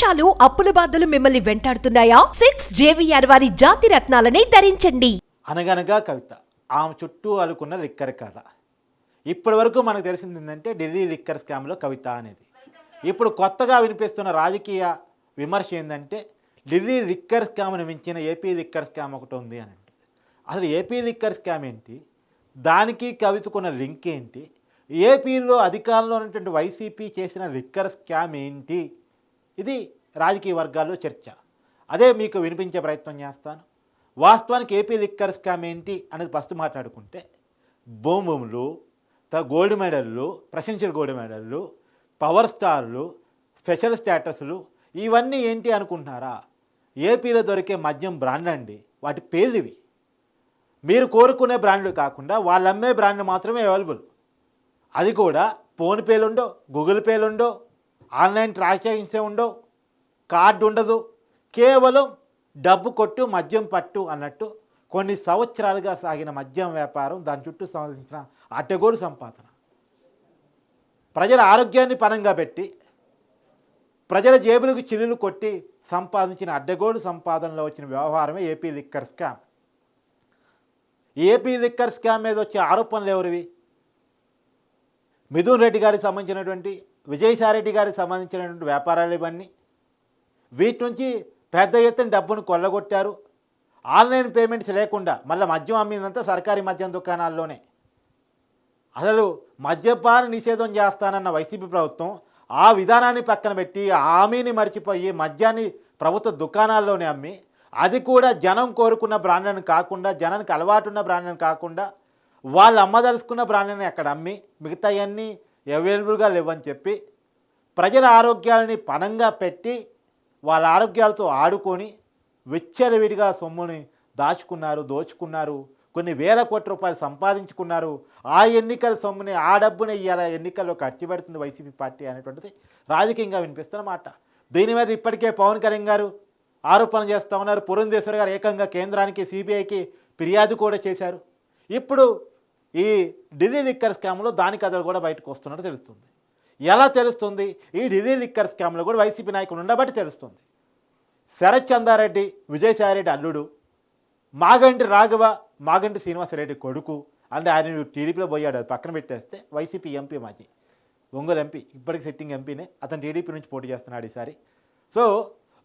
మోసాలు అప్పుల బాధలు మిమ్మల్ని వెంటాడుతున్నాయా? సిక్స్ జేవిఆర్ వారి జాతి రత్నాలని ధరించండి. అనగనగా కవిత ఆమె చుట్టూ అలుకున్న లిక్కర్ కథ. ఇప్పటి వరకు మనకు తెలిసింది ఏంటంటే ఢిల్లీ లిక్కర్ స్కామ్లో కవిత అనేది. ఇప్పుడు కొత్తగా వినిపిస్తున్న రాజకీయ విమర్శ ఏంటంటే ఢిల్లీ లిక్కర్ స్కామ్ను మించిన ఏపీ లిక్కర్ స్కామ్ ఒకటి ఉంది అని అంటే. అసలు ఏపీ లిక్కర్ స్కామ్ ఏంటి? దానికి కవితకున్న లింక్ ఏంటి? ఏపీలో అధికారంలో ఉన్నటువంటి వైసీపీ చేసిన లిక్కర్ స్కామ్ ఏంటి? ఇది రాజకీయ వర్గాల్లో చర్చ. అదే మీకు వినిపించే ప్రయత్నం చేస్తాను. వాస్తవానికి ఏపీ లిక్కర్ స్కామ్ ఏంటి అనేది ఫస్ట్ మాట్లాడుకుంటే భూములు త- గోల్డ్ మెడల్లు ప్రశంసల గోల్డ్ మెడల్లు పవర్ స్టార్లు స్పెషల్ స్టేటస్లు ఇవన్నీ ఏంటి అనుకుంటున్నారా? ఏపీలో దొరికే మద్యం బ్రాండ్ అండి వాటి పేర్లు ఇవి మీరు కోరుకునే బ్రాండ్లు కాకుండా వాళ్ళు అమ్మే బ్రాండ్ మాత్రమే అవైలబుల్. అది కూడా ఫోన్పేలుండో గూగుల్ పేలు ఆన్లైన్ ట్రాన్సాక్షన్సే ఉండవు. కార్డు ఉండదు. కేవలం డబ్బు కొట్టు మద్యం పట్టు అన్నట్టు కొన్ని సంవత్సరాలుగా సాగిన మద్యం వ్యాపారం దాని చుట్టూ సంబంధించిన అడ్డగోడు సంపాదన. ప్రజల ఆరోగ్యాన్ని పనంగా పెట్టి ప్రజల జేబులకు చిల్లులు కొట్టి సంపాదించిన అడ్డగోడు సంపాదనలో వచ్చిన వ్యవహారమే AP liquor scam. AP liquor scam మీద వచ్చే ఆరోపణలు ఎవరివి? మిథున్ రెడ్డి గారికి సంబంధించినటువంటి విజయసాయిరెడ్డి గారికి సంబంధించినటువంటి వ్యాపారాలు ఇవన్నీ. వీటి నుంచి పెద్ద ఎత్తున డబ్బును కొల్లగొట్టారు. ఆన్లైన్ పేమెంట్స్ లేకుండా మళ్ళీ మద్యం అమ్మిందంతా సర్కారీ మద్యం దుకాణాల్లోనే. అసలు మద్యపాన నిషేధం చేస్తానన్న వైసీపీ ప్రభుత్వం ఆ విధానాన్ని పక్కన పెట్టి ఆ హామీని మర్చిపోయి మద్యాన్ని ప్రభుత్వ దుకాణాల్లోనే అమ్మి అది కూడా జనం కోరుకున్న బ్రాండ్లను కాకుండా జనానికి అలవాటున్న బ్రాండ్లను కాకుండా వాళ్ళు అమ్మదలుచుకున్న బ్రాండ్ని అక్కడ అమ్మి మిగతాయన్నీ అవైలబుల్గా లేవని చెప్పి ప్రజల ఆరోగ్యాలని పనంగా పెట్టి వాళ్ళ ఆరోగ్యాలతో ఆడుకొని విచ్చలవిడిగా సొమ్ముని దాచుకున్నారు దోచుకున్నారు కొన్ని వేల కోట్ల రూపాయలు సంపాదించుకున్నారు. ఆ ఎన్నికల సొమ్ముని ఆ డబ్బుని ఇవాళ ఎన్నికల్లో ఖర్చు పెడుతుంది వైసీపీ పార్టీ అనేటువంటిది రాజకీయంగా వినిపిస్తున్న మాట. దీని మీద ఇప్పటికే పవన్ కళ్యాణ్ గారు ఆరోపణ చేస్తూ ఉన్నారు. పురంధేశ్వర్ గారు ఏకంగా కేంద్రానికి సిబిఐకి ఫిర్యాదు కూడా చేశారు. ఇప్పుడు ఈ ఢిల్లీ లిక్కర్ స్కామ్లో దాని కథలు కూడా బయటకు వస్తున్నట్టు తెలుస్తుంది. ఎలా తెలుస్తుంది? ఈ ఢిల్లీ లిక్కర్ స్కామ్లో కూడా వైసీపీ నాయకులు ఉండబట్టి తెలుస్తుంది. శరత్ చందారెడ్డి విజయసాయిరెడ్డి అల్లుడు మాగంటి రాఘవ మాగంటి శ్రీనివాసరెడ్డి కొడుకు అంటే ఆయన టీడీపీలో పోయాడు అది పక్కన పెట్టేస్తే వైసీపీ ఎంపీ మాజీ ఒంగోలు ఎంపీ ఇప్పటికి సిట్టింగ్ ఎంపీనే అతను టీడీపీ నుంచి పోటీ చేస్తున్నాడు ఈసారి. సో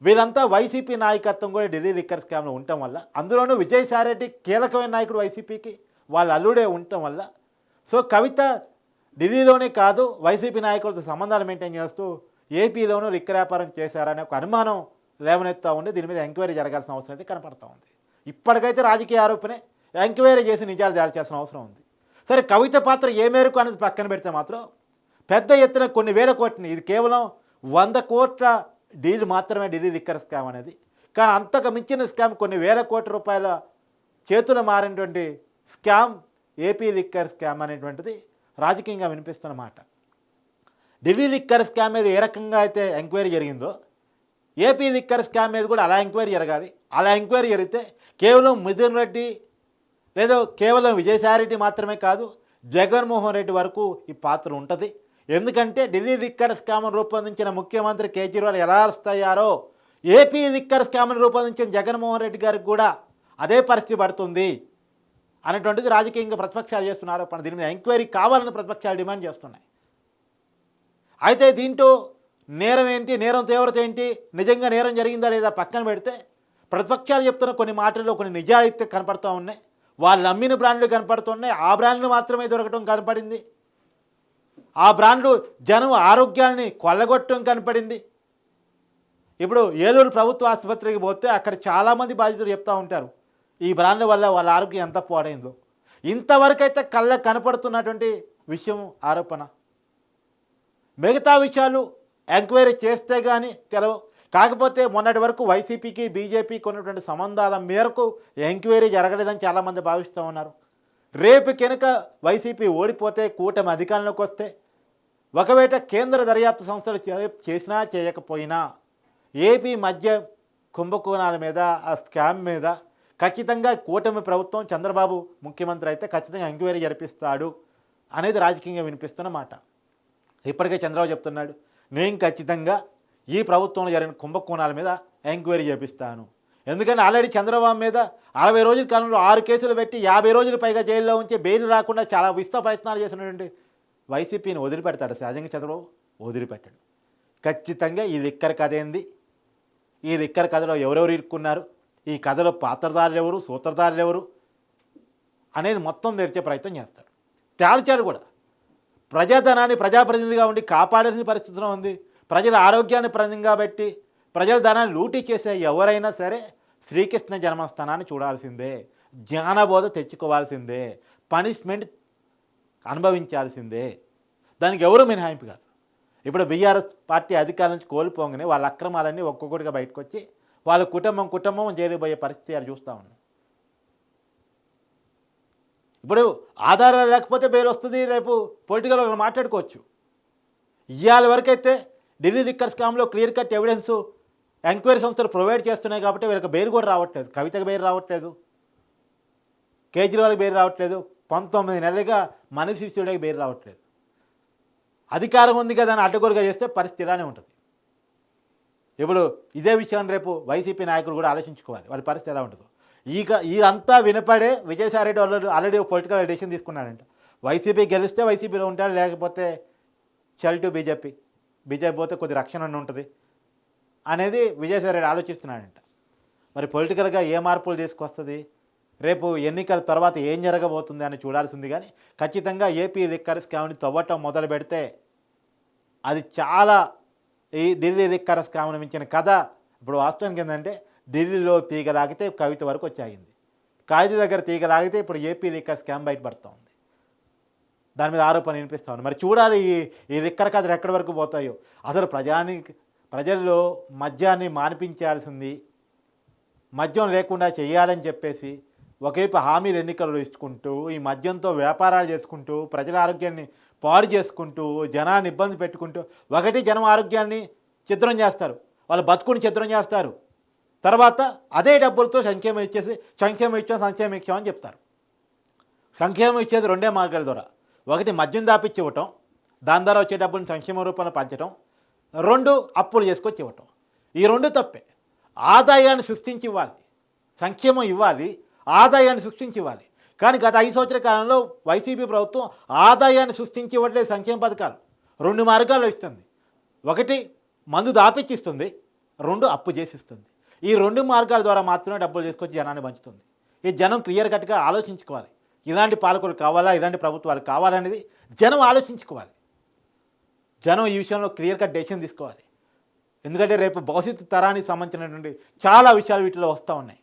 వీళ్ళంతా వైసీపీ నాయకత్వం కూడా ఢిల్లీ లిక్కర్ స్కామ్లో ఉండటం వల్ల అందులోనూ విజయసాయిరెడ్డి కీలకమైన నాయకుడు వైసీపీకి వాళ్ళ అల్లుడే ఉండటం వల్ల. సో కవిత ఢిల్లీలోనే కాదు వైసీపీ నాయకులతో సంబంధాలు మెయింటైన్ చేస్తూ ఏపీలోనూ లిక్కర్ వ్యాపారం చేశారనే ఒక అనుమానం లేవనెత్తా ఉండి దీని మీద ఎంక్వైరీ జరగాల్సిన అవసరం అయితే కనపడతా ఉంది. ఇప్పటికైతే రాజకీయ ఆరోపణే ఎంక్వైరీ చేసి నిజాలు దాల్చాల్సిన అవసరం ఉంది. సరే కవిత పాత్ర ఏ మేరకు అనేది పక్కన పెడితే మాత్రం పెద్ద ఎత్తున కొన్ని వేల కోట్లని ఇది కేవలం వంద కోట్ల డీల్ మాత్రమే ఢిల్లీ లిక్కర్ స్కామ్ అనేది. కానీ అంతకు మించిన స్కామ్ కొన్ని వేల కోట్ల రూపాయల చేతులు మారినటువంటి స్కామ్ ఏపీ లిక్కర్ స్కామ్ అనేటువంటిది రాజకీయంగా వినిపిస్తున్న మాట. ఢిల్లీ లిక్కర్ స్కామ్ మీద ఏ రకంగా అయితే ఎంక్వైరీ జరిగిందో ఏపీ లిక్కర్ స్కామ్ మీద కూడా అలా ఎంక్వైరీ జరగాలి. అలా ఎంక్వైరీ జరిగితే కేవలం మిథున్ రెడ్డి లేదా కేవలం విజయసాయిరెడ్డి మాత్రమే కాదు జగన్మోహన్ రెడ్డి వరకు ఈ పాత్ర ఉంటుంది. ఎందుకంటే ఢిల్లీ లిక్కర్ స్కామ్ను రూపొందించిన ముఖ్యమంత్రి కేజ్రీవాల్ ఎలా అరెస్ట్ ఏపీ లిక్కర్ స్కామ్ను రూపొందించిన జగన్మోహన్ రెడ్డి గారికి కూడా అదే పరిస్థితి పడుతుంది. అనేటువంటిది రాజకీయంగా ప్రతిపక్షాలు చేస్తున్న ఆరోపణ దీని మీద ఎంక్వైరీ కావాలని ప్రతిపక్షాలు డిమాండ్ చేస్తున్నాయి. అయితే దీంట్లో నేరం ఏంటి నేరం తీవ్రత ఏంటి నిజంగా నేరం జరిగిందా లేదా పక్కన పెడితే ప్రతిపక్షాలు చెప్తున్న కొన్ని మాటల్లో కొన్ని నిజాయితీ కనపడుతూ ఉన్నాయి. వాళ్ళు నమ్మిన బ్రాండ్లు కనపడుతున్నాయి ఆ బ్రాండ్లు మాత్రమే దొరకటం కనపడింది. ఆ బ్రాండ్లు జనం ఆరోగ్యాన్ని కొల్లగొట్టడం కనపడింది. ఇప్పుడు ఏలూరు ప్రభుత్వ ఆసుపత్రికి పోతే అక్కడ చాలామంది బాధితులు చెప్తూ ఉంటారు. ఈ బ్రాండ్ల వల్ల వాళ్ళ ఆరోగ్యం ఎంత పాడైందో. ఇంతవరకు అయితే కళ్ళ కనపడుతున్నటువంటి విషయం ఆరోపణ. మిగతా విషయాలు ఎంక్వైరీ చేస్తే కానీ తెలవు కాకపోతే మొన్నటి వరకు వైసీపీకి బీజేపీకి ఉన్నటువంటి సంబంధాల మేరకు ఎంక్వైరీ జరగలేదని చాలామంది భావిస్తూ ఉన్నారు. రేపు కనుక వైసీపీ ఓడిపోతే కూటమి అధికారంలోకి వస్తే ఒకవేళ కేంద్ర దర్యాప్తు సంస్థలు చేసినా చేయకపోయినా ఏపీ మధ్య కుంభకోణాల మీద ఆ స్కామ్ మీద ఖచ్చితంగా కూటమి ప్రభుత్వం చంద్రబాబు ముఖ్యమంత్రి అయితే ఖచ్చితంగా ఎంక్వైరీ జరిపిస్తాడు అనేది రాజకీయంగా వినిపిస్తున్న మాట. ఇప్పటికే చంద్రబాబు చెప్తున్నాడు నేను ఖచ్చితంగా ఈ ప్రభుత్వంలో జరిగిన కుంభకోణాల మీద ఎంక్వైరీ చేపిస్తాను. ఎందుకంటే ఆల్రెడీ చంద్రబాబు మీద అరవై రోజుల కాలంలో ఆరు కేసులు పెట్టి యాభై రోజులు పైగా జైల్లో ఉంచి బెయిల్ రాకుండా చాలా విస్తృత ప్రయత్నాలు చేసినటువంటి వైసీపీని వదిలిపెడతాడు సహజంగా చంద్రబాబు వదిలిపెట్టాడు. ఖచ్చితంగా ఈ ఇక్కడ కథ ఏంది? ఈ దిక్కర కథలో ఎవరెవరు ఇరుక్కున్నారు? ఈ కథలో పాత్రధారులు ఎవరు సూత్రధారులు ఎవరు అనేది మొత్తం తెరిచే ప్రయత్నం చేస్తాడు. తేల్చాడు కూడా ప్రజాధనాన్ని ప్రజాప్రతినిధిగా ఉండి కాపాడాల్సిన పరిస్థితిలో ఉంది. ప్రజల ఆరోగ్యాన్ని ప్రతిగా పెట్టి ప్రజల ధనాన్ని లూటీ చేసే ఎవరైనా సరే శ్రీకృష్ణ జన్మస్థానాన్ని చూడాల్సిందే జ్ఞానబోధ తెచ్చుకోవాల్సిందే పనిష్మెంట్ అనుభవించాల్సిందే. దానికి ఎవరు మినహాయింపు కాదు. ఇప్పుడు బీఆర్ఎస్ పార్టీ అధికారం నుంచి కోల్పోగానే వాళ్ళ అక్రమాలన్నీ ఒక్కొక్కటిగా బయటకు వచ్చి వాళ్ళ కుటుంబం కుటుంబం జైలు పరిస్థితి అని చూస్తూ ఉన్నాం. ఇప్పుడు ఆధారాలు లేకపోతే బెయిల్ వస్తుంది రేపు పొలిటికల్ ఒకరు మాట్లాడుకోవచ్చు. ఇవాళ వరకైతే ఢిల్లీ లిక్కర్ స్కామ్లో క్లియర్ కట్ ఎవిడెన్స్ ఎంక్వైరీ సంస్థలు ప్రొవైడ్ చేస్తున్నాయి కాబట్టి వీళ్ళకి బెయిల్ కూడా రావట్లేదు. కవితకు బెయిల్ రావట్లేదు. కేజ్రీవాల్కి బెయిల్ రావట్లేదు. పంతొమ్మిది నెలలుగా మనిషి శిష్యుడికి బెయిల్ రావట్లేదు. అధికారం ఉంది కదా అని అడ్డగోలుగా చేస్తే పరిస్థితి ఇలానే ఉంటుంది. ఇప్పుడు ఇదే విషయాన్ని రేపు వైసీపీ నాయకులు కూడా ఆలోచించుకోవాలి. వాళ్ళ పరిస్థితి ఎలా ఉంటుందో. ఇక ఇదంతా వినపడే విజయసాయిరెడ్డి వాళ్ళు ఆల్రెడీ పొలిటికల్ డెసిషన్ తీసుకున్నాడంట. వైసీపీ గెలిస్తే వైసీపీలో ఉంటాడు లేకపోతే చల్ టు బీజేపీ. బీజేపీ పోతే కొద్ది రక్షణ ఉంటుంది అనేది విజయసాయిరెడ్డి ఆలోచిస్తున్నాడంట. మరి పొలిటికల్గా ఏ మార్పులు తీసుకొస్తుంది? రేపు ఎన్నికల తర్వాత ఏం జరగబోతుంది అని చూడాల్సింది కానీ ఖచ్చితంగా ఏపీ లిక్కర్ స్కామ్ని తవ్వటం మొదలు పెడితే అది చాలా ఈ ఢిల్లీ లిక్కర్ స్కామ్ను మించిన కథ ఇప్పుడు వాస్తవానికి ఏంటంటే ఢిల్లీలో తీగ లాగితే కవిత వరకు వచ్చాయింది కాగిత దగ్గర తీగ లాగితే ఇప్పుడు ఏపీ లిక్కర్ స్కామ్ బయటపడుతూ ఉంది దాని మీద ఆరోపణ వినిపిస్తూ ఉంది మరి చూడాలి ఈ ఈ రిక్కర కథలు ఎక్కడి వరకు పోతాయో. అసలు ప్రజానికి ప్రజల్లో మద్యాన్ని మానిపించాల్సింది మద్యం లేకుండా చేయాలని చెప్పేసి ఒకవైపు హామీలు ఎన్నికలు ఇచ్చుకుంటూ ఈ మద్యంతో వ్యాపారాలు చేసుకుంటూ ప్రజల ఆరోగ్యాన్ని పాడు చేసుకుంటూ జనాన్ని ఇబ్బంది పెట్టుకుంటూ ఒకటి జనం ఆరోగ్యాన్ని చిత్రం చేస్తారు. వాళ్ళు బతుకుని చిత్రం చేస్తారు. తర్వాత అదే డబ్బులతో సంక్షేమం ఇచ్చేసి సంక్షేమం ఇచ్చాం సంక్షేమం ఇచ్చాం అని చెప్తారు. సంక్షేమం ఇచ్చేది రెండే మార్గాల ద్వారా. ఒకటి మద్యం దాపిచ్చి ఇవ్వటం దాని ద్వారా వచ్చే డబ్బులను సంక్షేమ రూపంలో పంచడం రెండు అప్పులు చేసుకొచ్చి ఇవ్వటం. ఈ రెండు తప్పే. ఆదాయాన్ని సృష్టించి ఇవ్వాలి. సంక్షేమం ఇవ్వాలి. ఆదాయాన్ని సృష్టించి ఇవ్వాలి కానీ గత ఐదు సంవత్సరాల కాలంలో వైసీపీ ప్రభుత్వం ఆదాయాన్ని సృష్టించి ఇవ్వట్లేదు సంక్షేమ పథకాలు. రెండు మార్గాల్లో ఇస్తుంది. ఒకటి మందు దాపిచ్చిస్తుంది. రెండు అప్పు చేసిస్తుంది. ఈ రెండు మార్గాల ద్వారా మాత్రమే డబ్బులు తీసుకొచ్చి జనాన్ని పంచుతుంది. ఈ జనం క్లియర్ కట్గా ఆలోచించుకోవాలి. ఇలాంటి పాలకులు కావాలా? ఇలాంటి ప్రభుత్వాలు కావాలనేది జనం ఆలోచించుకోవాలి. జనం ఈ విషయంలో క్లియర్ కట్ డెసిషన్ తీసుకోవాలి. ఎందుకంటే రేపు భవిష్యత్తు తరానికి సంబంధించినటువంటి చాలా విషయాలు వీటిలో వస్తూ ఉన్నాయి.